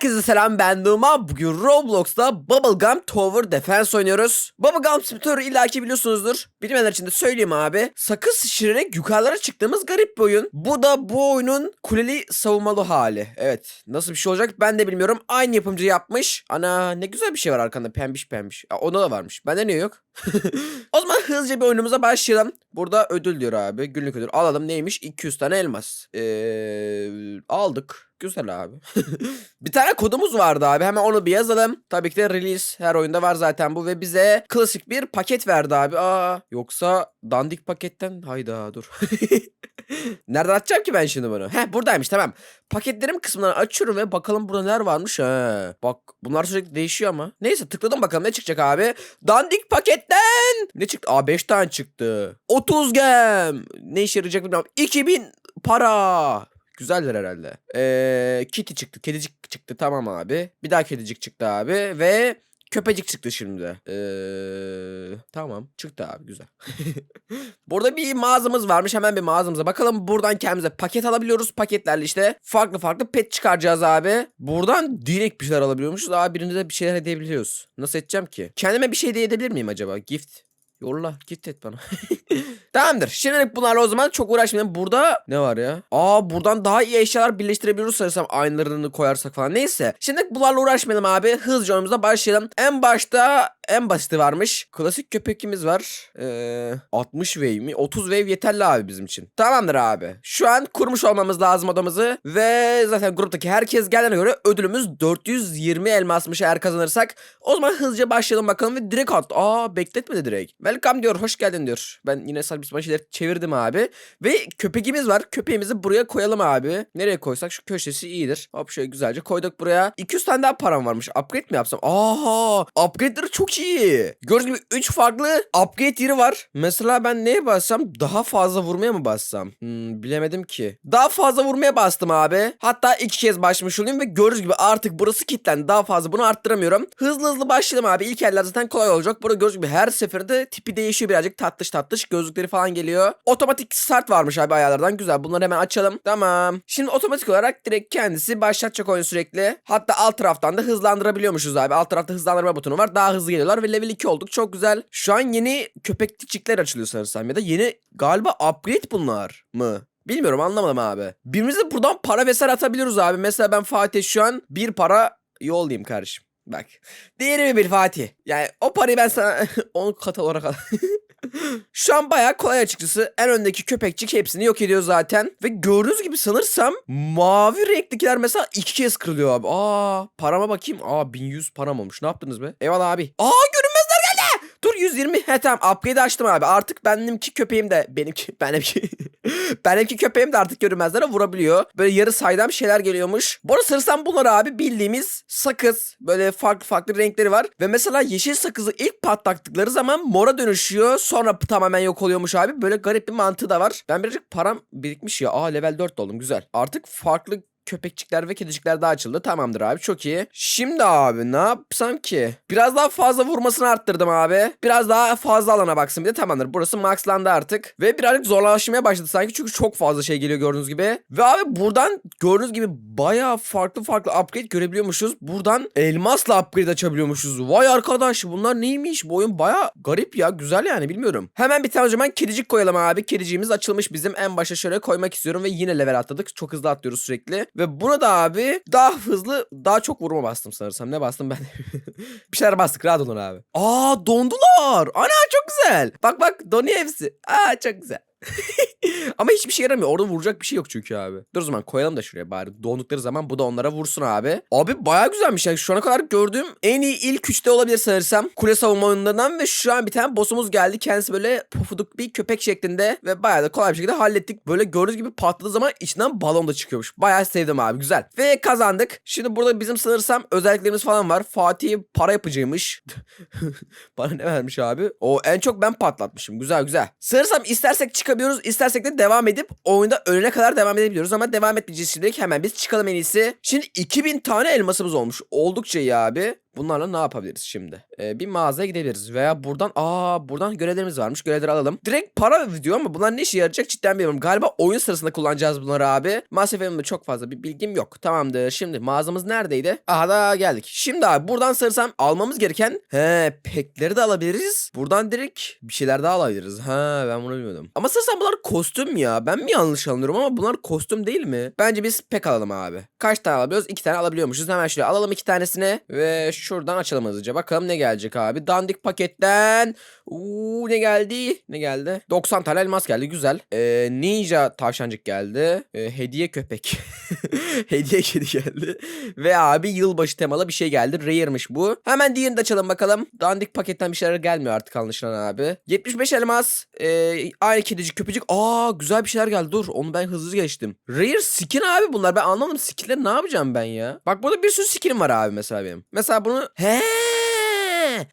Herkese selam ben Numa. Bugün Roblox'ta Bubblegum Tower Defense oynuyoruz. Bubblegum Simulator'u illaki biliyorsunuzdur. Bilmeyenler için de söyleyeyim abi. Sakız şişirerek yukarılara çıktığımız garip bir oyun. Bu da bu oyunun kuleli savunmalı hali. Evet nasıl bir şey olacak ben de bilmiyorum. Aynı yapımcı yapmış. Ana ne güzel bir şey var arkanda pembiş pembiş. Aa, onda da varmış. Bende niye yok? o zaman hızlıca bir oyunumuza başlayalım. Burada ödül diyor abi. Günlük ödül. Alalım neymiş? 200 tane elmas. Ee, aldık. Güzel abi. bir tane kodumuz vardı abi. Hemen onu bir yazalım. Tabii ki de release. Her oyunda var zaten bu. Ve bize klasik bir paket verdi abi. Aa, yoksa dandik paketten. Hayda dur. Nereden açacağım ki ben şimdi bunu? Heh buradaymış tamam. Paketlerim kısmından açıyorum ve bakalım burada neler varmış. He. Bak bunlar sürekli değişiyor ama. Neyse tıkladım bakalım ne çıkacak abi. Dandik paketten. Ne çıktı? Aa 5 tane çıktı. 30 gem. Ne işe yarayacak bilmiyorum. 2000 para. Güzeller herhalde. Ee, Kitty çıktı. Kedicik çıktı. Tamam abi. Bir daha kedicik çıktı abi. Ve köpecik çıktı şimdi. Ee, tamam. Çıktı abi. Güzel. Burada bir mağazamız varmış. Hemen bir mağazamıza bakalım. Buradan kendimize paket alabiliyoruz. Paketlerle işte farklı farklı pet çıkaracağız abi. Buradan direkt bir şeyler alabiliyormuşuz. Daha birinde de bir şeyler edebiliyoruz. Nasıl edeceğim ki? Kendime bir şey de edebilir miyim acaba? Gift. Yolla git et bana. Tamamdır. Şimdilik bunlarla o zaman çok uğraşmayalım. Burada ne var ya? Aa buradan daha iyi eşyalar birleştirebiliyoruz sanırsam aynılarını koyarsak falan. Neyse. Şimdilik bunlarla uğraşmayalım abi. Hızlıca oyunumuza başlayalım. En başta en basiti varmış. Klasik köpekimiz var. Ee, 60 wave mi? 30 wave yeterli abi bizim için. Tamamdır abi. Şu an kurmuş olmamız lazım odamızı. Ve zaten gruptaki herkes gelene göre ödülümüz 420 elmasmış eğer kazanırsak. O zaman hızlıca başlayalım bakalım ve direkt at. Aa bekletmedi direkt. Welcome diyor. Hoş geldin diyor. Ben yine saçma sapan şeyler çevirdim abi. Ve köpeğimiz var. Köpeğimizi buraya koyalım abi. Nereye koysak şu köşesi iyidir. Hop şöyle güzelce koyduk buraya. 200 tane daha param varmış. Upgrade mi yapsam? Aha! Upgrade'leri çok iyi. Gördüğünüz gibi 3 farklı upgrade yeri var. Mesela ben neye bassam? Daha fazla vurmaya mı bassam? Hmm, bilemedim ki. Daha fazla vurmaya bastım abi. Hatta iki kez başlamış olayım ve gördüğünüz gibi artık burası kilitlendi. Daha fazla bunu arttıramıyorum. Hızlı hızlı başlayalım abi. İlk eller zaten kolay olacak. Burada gördüğünüz gibi her seferinde tipi değişiyor birazcık. Tatlış tatlış. Gözlükleri falan geliyor. Otomatik start varmış abi ayarlardan. Güzel. Bunları hemen açalım. Tamam. Şimdi otomatik olarak direkt kendisi başlatacak oyunu sürekli. Hatta alt taraftan da hızlandırabiliyormuşuz abi. Alt tarafta hızlandırma butonu var. Daha hızlı geliyorlar ve level 2 olduk. Çok güzel. Şu an yeni köpekçikler açılıyor sanırsam ya da yeni galiba upgrade bunlar mı? Bilmiyorum anlamadım abi. Birbirimize buradan para vesaire atabiliyoruz abi. Mesela ben Fatih şu an bir para yollayayım kardeşim. Bak. Değeri mi bir Fatih? Yani o parayı ben sana 10 kat olarak al. Şu an bayağı kolay açıkçası. En öndeki köpekçik hepsini yok ediyor zaten. Ve gördüğünüz gibi sanırsam mavi renklikiler mesela iki kez kırılıyor abi. Aa parama bakayım. Aa 1100 param olmuş. Ne yaptınız be? Eyvallah abi. Aa geldi. Dur 120. He tamam upgrade açtım abi. Artık benimki köpeğim de benimki benimki benimki köpeğim de artık görünmezlere vurabiliyor. Böyle yarı saydam şeyler geliyormuş. Bu arada sanırsam bunlar abi bildiğimiz sakız. Böyle farklı farklı renkleri var. Ve mesela yeşil sakızı ilk patlattıkları zaman mora dönüşüyor. Sonra tamamen yok oluyormuş abi. Böyle garip bir mantığı da var. Ben birazcık param birikmiş ya. Aa level 4 oldum güzel. Artık farklı köpekçikler ve kedicikler daha açıldı. Tamamdır abi çok iyi. Şimdi abi ne yapsam ki? Biraz daha fazla vurmasını arttırdım abi. Biraz daha fazla alana baksın bir de tamamdır. Burası maxlandı artık. Ve birazcık zorlaşmaya başladı sanki çünkü çok fazla şey geliyor gördüğünüz gibi. Ve abi buradan gördüğünüz gibi bayağı farklı farklı upgrade görebiliyormuşuz. Buradan elmasla upgrade açabiliyormuşuz. Vay arkadaş bunlar neymiş? Bu oyun bayağı garip ya güzel yani bilmiyorum. Hemen bir tane o zaman kedicik koyalım abi. Kediciğimiz açılmış bizim. En başa şöyle koymak istiyorum ve yine level atladık. Çok hızlı atlıyoruz sürekli. Ve buna da abi daha hızlı daha çok vurma bastım sanırsam. Ne bastım ben? bir şeyler bastık rahat olun abi. Aa dondular. Ana çok güzel. Bak bak donuyor hepsi. Aa çok güzel. Ama hiçbir şey yaramıyor. Orada vuracak bir şey yok çünkü abi. Dur o zaman koyalım da şuraya bari. Dondukları zaman bu da onlara vursun abi. Abi baya güzelmiş. Yani şu ana kadar gördüğüm en iyi ilk üçte olabilir sanırsam. Kule savunma oyunlarından ve şu an bir tane boss'umuz geldi. Kendisi böyle pofuduk bir köpek şeklinde ve bayağı da kolay bir şekilde hallettik. Böyle gördüğünüz gibi patladığı zaman içinden balon da çıkıyormuş. Bayağı sevdim abi güzel. Ve kazandık. Şimdi burada bizim sanırsam özelliklerimiz falan var. Fatih para yapıcıymış. Bana ne vermiş abi? O en çok ben patlatmışım. Güzel güzel. Sanırsam istersek çıkabiliyoruz. istersek de devam edip oyunda ölene kadar devam edebiliyoruz. Ama devam etmeyeceğiz şimdilik. Hemen biz çıkalım en iyisi. Şimdi 2000 tane elmasımız olmuş. Oldukça iyi abi. Bunlarla ne yapabiliriz şimdi? Ee, bir mağazaya gidebiliriz veya buradan aa buradan görevlerimiz varmış. Görevleri alalım. Direkt para diyor ama bunlar ne işe yarayacak cidden bilmiyorum. Galiba oyun sırasında kullanacağız bunları abi. Maalesef benim çok fazla bir bilgim yok. Tamamdır. Şimdi mağazamız neredeydi? Aha da geldik. Şimdi abi buradan sarısam almamız gereken he pekleri de alabiliriz. Buradan direkt bir şeyler daha alabiliriz. Ha ben bunu bilmiyordum. Ama sarısam bunlar kostüm ya. Ben mi yanlış anlıyorum ama bunlar kostüm değil mi? Bence biz pek alalım abi. Kaç tane alabiliyoruz? İki tane alabiliyormuşuz. Hemen şöyle alalım iki tanesini ve şuradan açalım hızlıca. Bakalım ne gelecek abi. Dandik paketten. Uuu ne geldi? Ne geldi? 90 tane elmas geldi. Güzel. Ee, ninja tavşancık geldi. Ee, hediye köpek. hediye kedi geldi. Ve abi yılbaşı temalı bir şey geldi. Rare'mış bu. Hemen diğerini de açalım bakalım. Dandik paketten bir şeyler gelmiyor artık anlaşılan abi. 75 elmas. Ee, aynı kedicik köpecik. Aa güzel bir şeyler geldi. Dur onu ben hızlı geçtim. Rare skin abi bunlar. Ben anlamadım. Skinleri ne yapacağım ben ya? Bak burada bir sürü skinim var abi mesela benim. Mesela bunu...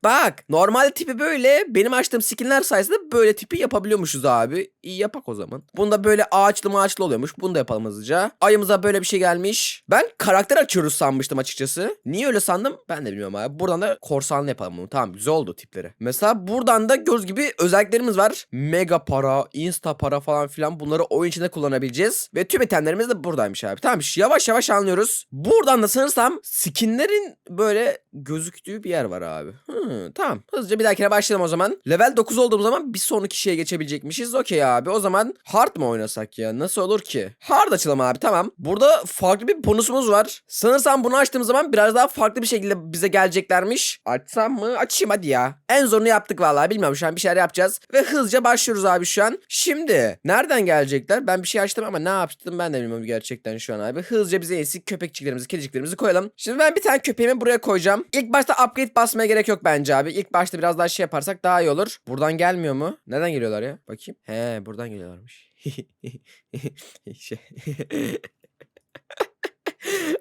Bak normal tipi böyle benim açtığım skinler sayesinde böyle tipi yapabiliyormuşuz abi. İyi yapak o zaman. Bunda böyle ağaçlı maaçlı oluyormuş. Bunu da yapalım hızlıca. Ayımıza böyle bir şey gelmiş. Ben karakter açıyoruz sanmıştım açıkçası. Niye öyle sandım ben de bilmiyorum abi. Buradan da korsanlı yapalım bunu. Tamam güzel oldu tipleri. Mesela buradan da göz gibi özelliklerimiz var. Mega para, insta para falan filan bunları oyun içinde kullanabileceğiz. Ve tüm itemlerimiz de buradaymış abi. Tamam yavaş yavaş anlıyoruz. Buradan da sanırsam skinlerin böyle gözüktüğü bir yer var abi. Hı, tamam. Hızlıca bir dahakine başlayalım o zaman. Level 9 olduğum zaman bir sonraki şeye geçebilecekmişiz. Okey abi. O zaman hard mı oynasak ya? Nasıl olur ki? Hard açalım abi tamam. Burada farklı bir bonusumuz var. Sanırsam bunu açtığım zaman biraz daha farklı bir şekilde bize geleceklermiş. Açsam mı? Açayım hadi ya. En zorunu yaptık vallahi. Bilmiyorum şu an bir şeyler yapacağız. Ve hızlıca başlıyoruz abi şu an. Şimdi nereden gelecekler? Ben bir şey açtım ama ne yaptım ben de bilmiyorum gerçekten şu an abi. Hızlıca bize iyisi köpekçiklerimizi, kediciklerimizi koyalım. Şimdi ben bir tane köpeğimi buraya koyacağım. İlk başta upgrade basmaya gerek yok bence abi. İlk başta biraz daha şey yaparsak daha iyi olur. Buradan gelmiyor mu? Neden geliyorlar ya? Bakayım. He buradan geliyorlarmış. şey.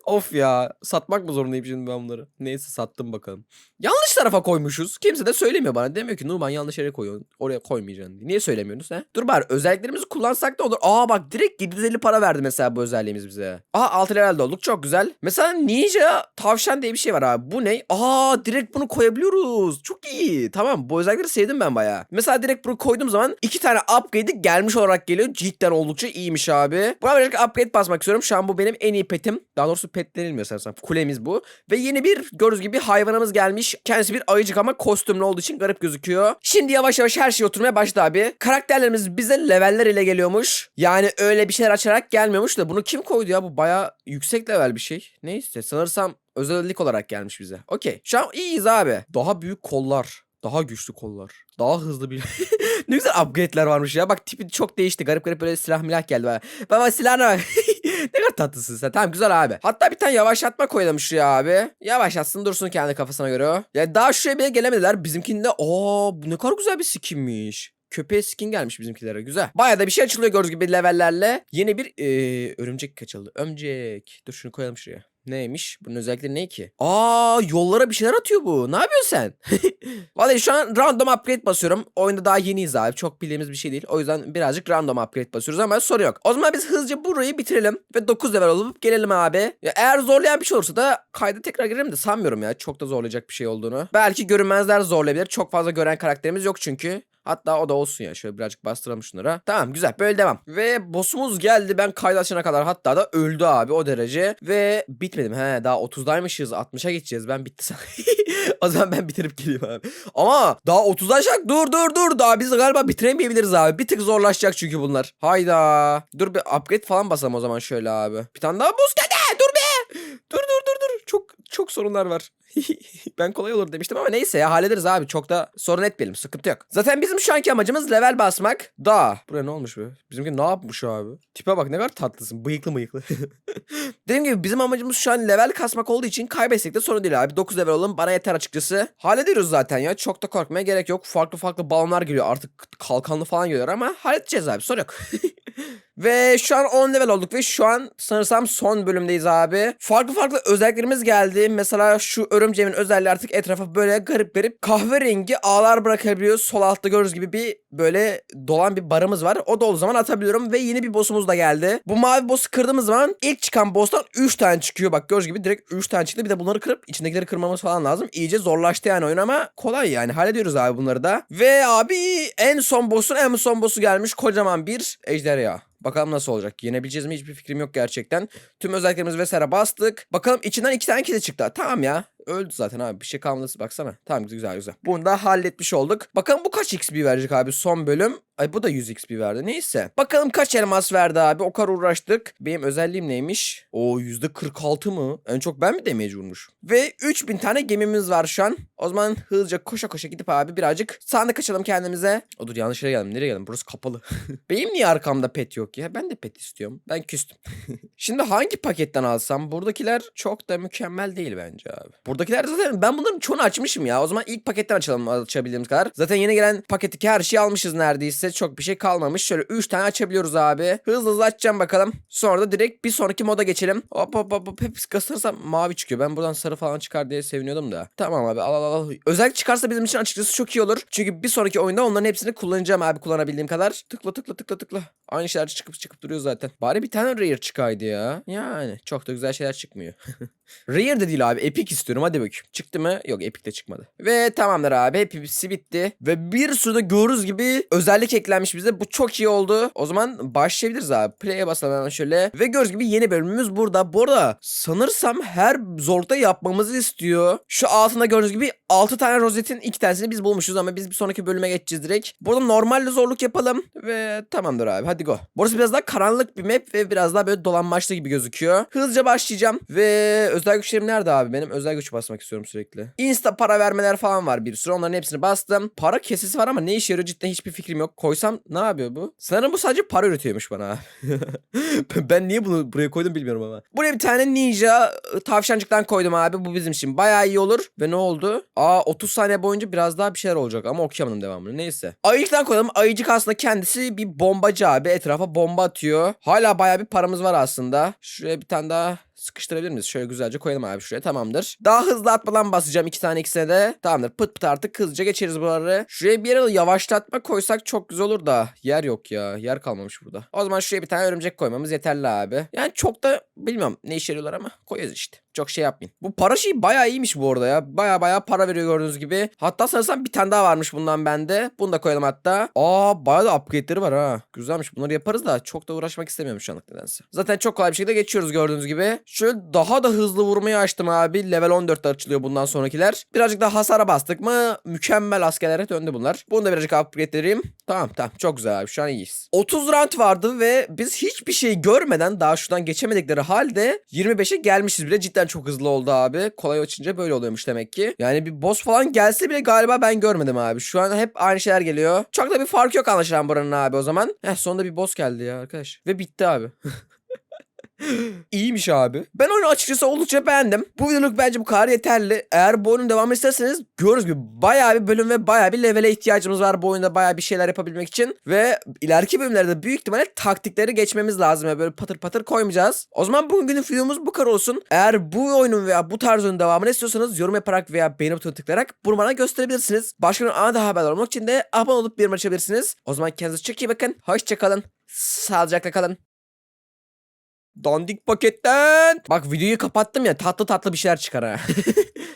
of ya. Satmak mı zorundayım şimdi ben bunları? Neyse sattım bakalım. Yanlış tarafa koymuşuz. Kimse de söylemiyor bana. Demiyor ki Numan yanlış yere koyuyorsun. Oraya koymayacaksın diye. Niye söylemiyorsunuz he? Dur bari özelliklerimizi kullansak da olur. Aa bak direkt 750 para verdi mesela bu özelliğimiz bize. Aha 6 level olduk. Çok güzel. Mesela ninja tavşan diye bir şey var abi. Bu ne? Aa direkt bunu koyabiliyoruz. Çok iyi. Tamam bu özellikleri sevdim ben bayağı. Mesela direkt bunu koyduğum zaman iki tane upgrade'i gelmiş olarak geliyor. Cidden oldukça iyiymiş abi. Buna birazcık upgrade basmak istiyorum. Şu an bu benim en iyi petim. Daha doğrusu pet denilmiyor sanırsam. Kulemiz bu. Ve yeni bir gördüğünüz gibi hayvanımız gelmiş. Kendisi bir ayıcık ama kostümlü olduğu için garip gözüküyor. Şimdi yavaş yavaş her şey oturmaya başladı abi. Karakterlerimiz bize leveller ile geliyormuş. Yani öyle bir şeyler açarak gelmiyormuş da bunu kim koydu ya? Bu baya yüksek level bir şey. Neyse sanırsam özellik olarak gelmiş bize. Okey. Şu an iyiyiz abi. Daha büyük kollar. Daha güçlü kollar. Daha hızlı bir... ne güzel upgrade'ler varmış ya. Bak tipi çok değişti. Garip garip böyle silah milah geldi. Baba silahına bak. ne kadar tatlısın sen. Tamam güzel abi. Hatta bir tane yavaşlatma koyalım şuraya abi. Yavaşlatsın dursun kendi kafasına göre. Ya daha şuraya bile gelemediler. Bizimkinde aa bu ne kadar güzel bir skinmiş. Köpeğe skin gelmiş bizimkilere güzel. Bayağı da bir şey açılıyor gördüğünüz gibi levellerle. Yeni bir ee, örümcek kaçıldı. Ömcek. Dur şunu koyalım şuraya. Neymiş? Bunun özellikleri ne ki? Aa yollara bir şeyler atıyor bu. Ne yapıyorsun sen? Vallahi şu an random upgrade basıyorum. Oyunda daha yeniyiz abi. Çok bildiğimiz bir şey değil. O yüzden birazcık random upgrade basıyoruz ama soru yok. O zaman biz hızlıca burayı bitirelim. Ve 9 level olup gelelim abi. Ya eğer zorlayan bir şey olursa da kayda tekrar girelim de sanmıyorum ya. Çok da zorlayacak bir şey olduğunu. Belki görünmezler zorlayabilir. Çok fazla gören karakterimiz yok çünkü. Hatta o da olsun ya. Şöyle birazcık bastıralım şunlara. Tamam güzel. Böyle devam. Ve boss'umuz geldi. Ben kaydı açana kadar hatta da öldü abi o derece. Ve bitmedim. He daha 30'daymışız. 60'a geçeceğiz. Ben bitti san- o zaman ben bitirip geleyim abi. Ama daha 30'daysak dur dur dur. Daha biz galiba bitiremeyebiliriz abi. Bir tık zorlaşacak çünkü bunlar. Hayda. Dur bir upgrade falan basalım o zaman şöyle abi. Bir tane daha boss geldi. Dur dur dur dur. Çok çok sorunlar var. ben kolay olur demiştim ama neyse ya hallederiz abi. Çok da sorun etmeyelim. Sıkıntı yok. Zaten bizim şu anki amacımız level basmak. Da. Buraya ne olmuş be? Bizimki ne yapmış abi? Tipe bak ne kadar tatlısın. Bıyıklı mıyıklı. Dediğim gibi bizim amacımız şu an level kasmak olduğu için kaybetsek de sorun değil abi. 9 level olalım bana yeter açıkçası. Hallediyoruz zaten ya. Çok da korkmaya gerek yok. Farklı farklı balonlar geliyor. Artık kalkanlı falan geliyor ama halledeceğiz abi. Sorun yok. Ve şu an 10 level olduk ve şu an sanırsam son bölümdeyiz abi. Farklı farklı özelliklerimiz geldi. Mesela şu örümceğin özelliği artık etrafa böyle garip garip kahverengi ağlar bırakabiliyor. Sol altta gördüğünüz gibi bir böyle dolan bir barımız var. O da o zaman atabiliyorum ve yeni bir boss'umuz da geldi. Bu mavi boss'u kırdığımız zaman ilk çıkan boss'tan 3 tane çıkıyor. Bak gördüğünüz gibi direkt 3 tane çıktı. Bir de bunları kırıp içindekileri kırmamız falan lazım. İyice zorlaştı yani oyun ama kolay yani. Hallediyoruz abi bunları da. Ve abi en son boss'un en son boss'u gelmiş. Kocaman bir ejderha. Bakalım nasıl olacak. Yenebileceğiz mi hiçbir fikrim yok gerçekten. Tüm özelliklerimizi vesaire bastık. Bakalım içinden iki tane kedi çıktı. Tamam ya. Öldü zaten abi. Bir şey kalmadı. Baksana. Tamam güzel güzel. Bunu da halletmiş olduk. Bakalım bu kaç XP verecek abi son bölüm. Ay bu da 100 XP verdi. Neyse. Bakalım kaç elmas verdi abi. O kadar uğraştık. Benim özelliğim neymiş? O %46 mı? En çok ben mi damage vurmuş? Ve 3000 tane gemimiz var şu an. O zaman hızlıca koşa koşa gidip abi birazcık sahne kaçalım kendimize. O dur yanlış yere geldim. Nereye geldim? Burası kapalı. Benim niye arkamda pet yok ya? Ben de pet istiyorum. Ben küstüm. Şimdi hangi paketten alsam? Buradakiler çok da mükemmel değil bence abi. Buradakiler zaten ben bunların çoğunu açmışım ya. O zaman ilk paketten açalım açabildiğimiz kadar. Zaten yeni gelen paketteki her şeyi almışız neredeyse. Çok bir şey kalmamış. Şöyle 3 tane açabiliyoruz abi. Hızlı hızlı açacağım bakalım. Sonra da direkt bir sonraki moda geçelim. Hop hop hop hop. Hep kasırsam mavi çıkıyor. Ben buradan sarı falan çıkar diye seviniyordum da. Tamam abi al al al. Özellikle çıkarsa bizim için açıkçası çok iyi olur. Çünkü bir sonraki oyunda onların hepsini kullanacağım abi kullanabildiğim kadar. Tıkla tıkla tıkla tıkla. Aynı şeyler çıkıp çıkıp duruyor zaten. Bari bir tane rare çıkaydı ya. Yani çok da güzel şeyler çıkmıyor. Rare de değil abi. Epic istiyorum. Hadi bakayım. Çıktı mı? Yok Epic de çıkmadı. Ve tamamdır abi. Hepsi bitti. Ve bir sürü de gördüğünüz gibi özellik eklenmiş bize. Bu çok iyi oldu. O zaman başlayabiliriz abi. Play'e basalım şöyle. Ve gördüğünüz gibi yeni bölümümüz burada. Bu arada sanırsam her zorlukta yapmamızı istiyor. Şu altında gördüğünüz gibi 6 tane rozetin 2 tanesini biz bulmuşuz ama biz bir sonraki bölüme geçeceğiz direkt. Burada normalde zorluk yapalım. Ve tamamdır abi. Hadi go. Burası biraz daha karanlık bir map ve biraz daha böyle dolanmaçlı gibi gözüküyor. Hızlıca başlayacağım. Ve özel güçlerim nerede abi benim? Özel güç basmak istiyorum sürekli. Insta para vermeler falan var bir sürü. Onların hepsini bastım. Para kesesi var ama ne işe yarıyor cidden hiçbir fikrim yok. Koysam ne yapıyor bu? Sanırım bu sadece para üretiyormuş bana. ben niye bunu buraya koydum bilmiyorum ama. Buraya bir tane ninja ı, tavşancıktan koydum abi. Bu bizim için bayağı iyi olur. Ve ne oldu? Aa 30 saniye boyunca biraz daha bir şeyler olacak ama okuyamadım devamını. Neyse. Ayıcıktan koydum. Ayıcık aslında kendisi bir bombacı abi. Etrafa bomba atıyor. Hala bayağı bir paramız var aslında. Şuraya bir tane daha sıkıştırabilir miyiz? Şöyle güzelce koyalım abi şuraya tamamdır. Daha hızlı atmadan basacağım iki tane ikisine de. Tamamdır pıt pıt artık hızlıca geçeriz buraları. Şuraya bir yere yavaşlatma koysak çok güzel olur da. Yer yok ya. Yer kalmamış burada. O zaman şuraya bir tane örümcek koymamız yeterli abi. Yani çok da bilmiyorum ne işe yarıyorlar ama koyuyoruz işte. Çok şey yapmayın. Bu para şeyi bayağı iyiymiş bu arada ya. Bayağı bayağı para veriyor gördüğünüz gibi. Hatta sanırsam bir tane daha varmış bundan bende. Bunu da koyalım hatta. Aa bayağı da upgrade'leri var ha. Güzelmiş. Bunları yaparız da çok da uğraşmak istemiyorum şu anlık nedense. Zaten çok kolay bir şekilde geçiyoruz gördüğünüz gibi. Şöyle daha da hızlı vurmayı açtım abi. Level 14'te açılıyor bundan sonrakiler. Birazcık daha hasara bastık mı mükemmel askerlere döndü bunlar. Bunu da birazcık upgrade'leriyim. Tamam tamam çok güzel abi şu an iyiyiz. 30 round vardı ve biz hiçbir şey görmeden daha şuradan geçemedikleri halde 25'e gelmişiz bile. Cidden çok hızlı oldu abi. Kolay açınca böyle oluyormuş demek ki. Yani bir boss falan gelse bile galiba ben görmedim abi. Şu an hep aynı şeyler geliyor. Çok da bir fark yok anlaşılan buranın abi o zaman. Heh sonunda bir boss geldi ya arkadaş. Ve bitti abi. İyiymiş abi. Ben oyunu açıkçası oldukça beğendim. Bu videoluk bence bu kadar yeterli. Eğer bu oyunun devamı isterseniz gördüğünüz gibi bayağı bir bölüm ve bayağı bir levele ihtiyacımız var bu oyunda bayağı bir şeyler yapabilmek için. Ve ileriki bölümlerde büyük ihtimalle taktikleri geçmemiz lazım. Yani böyle patır patır koymayacağız. O zaman bugünün videomuz bu kadar olsun. Eğer bu oyunun veya bu tarz oyunun devamını istiyorsanız yorum yaparak veya beğeni butonuna tıklayarak bunu bana gösterebilirsiniz. Başka bir ana daha haber olmak için de abone olup bir açabilirsiniz. O zaman kendinize çok iyi bakın. Hoşçakalın. Sağlıcakla kalın. Dandik paketten. Bak videoyu kapattım ya tatlı tatlı bir şeyler çıkar ha.